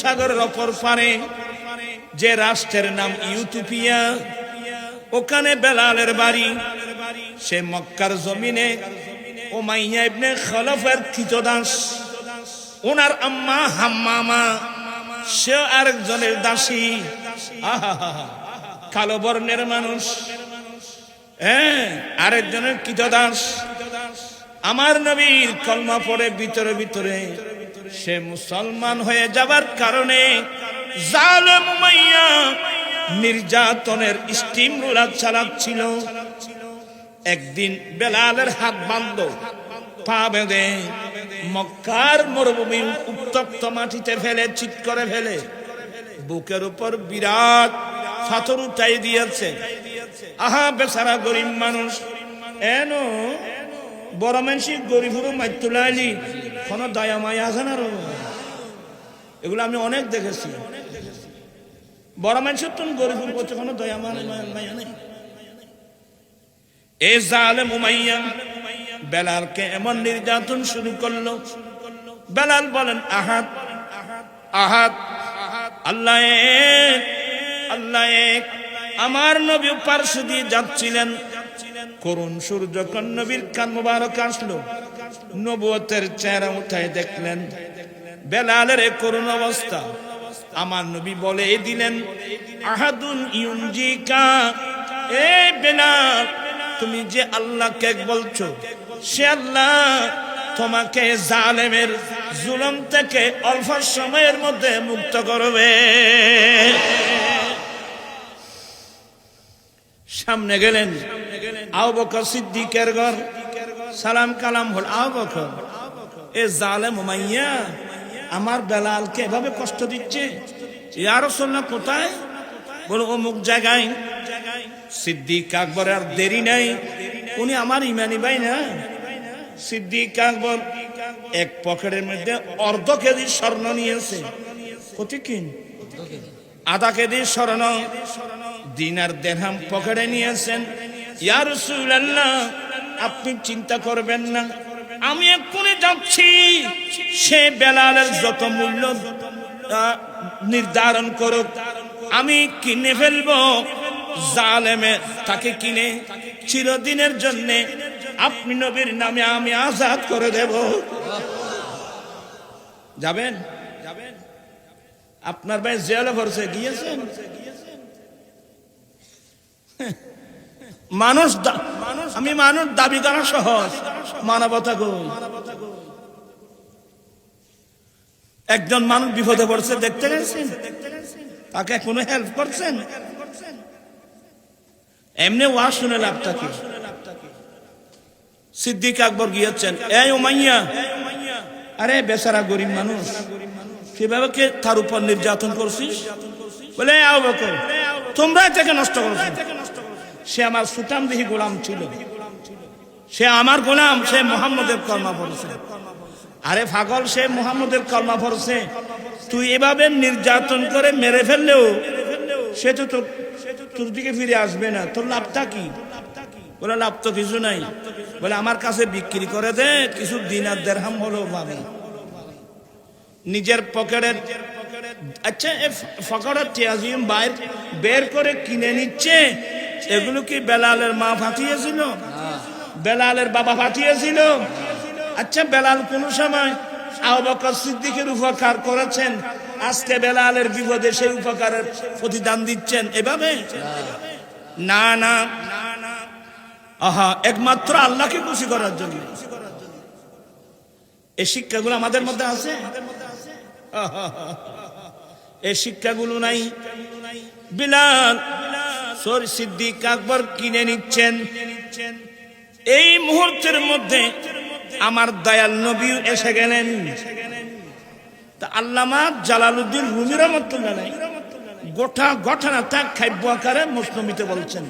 সাগরের অপর পারে, যে রাষ্ট্রের নাম ইউটোপিয়া, ওখানে বেলালের বাড়ি। সে মক্কার জমিনে ও মাইয়া ইবনে খলফের কৃতদাস। ওনার আম্মা হাম্মামা, সে আরেকজনের দাসী। কালো বর্ণের মানুষ। হ্যাঁ আরেকজনের কৃতদাস। আমার নবীর কলমা পড়ে ভিতরে ভিতরে সে মুসলমান হয়ে যাবার কারণে নির্যাতনের স্টিম রোলার চালাচ্ছিল। একদিন বেলালের হাত বান্ধ, পা বেঁধে মক্কার মরুভূমি উত্তপ্ত মাটিতে ফেলে চিৎ করে ফেলে। বুকের উপর বিরাট পাথর উঠাই দিয়েছে। আহা, বেচারা গরিব মানুষ। এন, বড় মানুষ গরিব মাইতুলাইলি কোনো দয়া মায়া আছে না এগুলো আমি অনেক দেখেছি। বড় মানুষের তো গরিবের প্রতি কোনো দয়া মায়া নেই। এ জালেম উমাইয়া, বেলালকে এমন নির্যাতন শুরু করল। বেলাল বলেন আহাত আহাত আল্লাহ আল্লাহ আমার নবী পার্শ্ব দিয়ে যাচ্ছিলেন। করুণ সূর্য যখন নবীর কান মুবারক আসলো। নবুয়তের চেহারা উঠায় দেখলেন। বেলালের করুণ অবস্থা। আমার নবী বলে দিলেন, আহাদুন ইউনজিকা, এ বেলাল, তুমি যে আল্লাহকে বলছো, সে আল্লাহ তোমাকে জালেমের জুলম থেকে অল্প সময়ের মধ্যে মুক্ত করবে। সামনে গেলেন আও বকর সিদ্দিকের ঘর। সালাম কালাম হল, আও বকর। এ জালে মোমাইয়া আমার বেলালকে এভাবে কষ্ট দিচ্ছে? ইয়ার না কোথায়? বলো, অমুক জায়গায়। সিদ্দিক আকবর আর দেরি নাই। উনি আমার ইমানি ভাই না। সিদ্দিক আকবর এক পকেটের মধ্যে অর্ধ কেজি স্বর্ণ নিয়েছে। কত আধা কেজি স্বর্ণ। দিনার দেড়হাম পকেটে নিয়েছেন। ইয়ার রাসূলুল্লাহ আপনি চিন্তা করবেন না। আমি এক্ষুনি যাচ্ছি। সে বেলালের যত মূল্য নির্ধারণ করুক, আমি কিনে ফেলব। জালেমে তাকে কিনে চিরদিনের জন্যে আপনি নবীর নামে আমি আজাদ করে দেব। যাবেন? যাবেন আপনার ভাই জেলে ভরসে গিয়েছেন? মানুষ আমি মানুষ, দাবি করা সহজ। মানবতা কই একজন মানুষ বিপদে পড়ছে, দেখতে গেছেন? তাকে কোনো হেল্প করছেন? এমনি ওয়াজ শুনে লাভটা কি? সিদ্দিক আকবর গিয়েছেন, এই উমাইয়া, আরে বেচারা গরিব মানুষ সেভাবে কে তার উপর নির্যাতন করছিস? বলে তোমরা তাকে নষ্ট করছ। সে আমার সুতাম দিহি গোলাম ছিল। সে আমার গোলাম, সে মোহাম্মদের কর্মা পড়ছে আরে ফাগল সে মোহাম্মদের কর্মা পড়ছে তুই এভাবে নির্যাতন করে মেরে ফেললেও সে তো তোর তোর দিকে ফিরে আসবে না। তোর লাভটা কি? বলে, লাভ তো কিছু নাই। বলে, আমার কাছে বিক্রি করে দে, কিছু দিন আর দেড়হাম হলো পাবে। নিজের পকেটের আচ্ছা ফকরের বাইর বের করে কিনে নিচ্ছে। এগুলো কি বেলালের মা ফাটিয়েছিল। বেলালের বাবা ফাটিয়েছিল। আচ্ছা বেলাল কোন সময় সিদ্দিকের উপকার করেছেন? আজকে বেলালের বিপদে সেই উপকারের প্রতিদান দিচ্ছেন এভাবে? না না। আহা, একমাত্র আল্লাহকে খুশি করার জন্য। এই শিক্ষাগুলো আমাদের মধ্যে আছে? এই শিক্ষাগুলো নাই। বিলাল সর সিদ্দিক আকবর কিনে নিচ্ছেন। এই মুহূর্তের মধ্যে আমার দয়াল নবী এসে গেলেন। তা আল্লামা জালালুদ্দিন রুমি রহমতুল্লাহ গোটা ঘটনা তা খাদ্য আকারে মুসলমিতে বলছেন।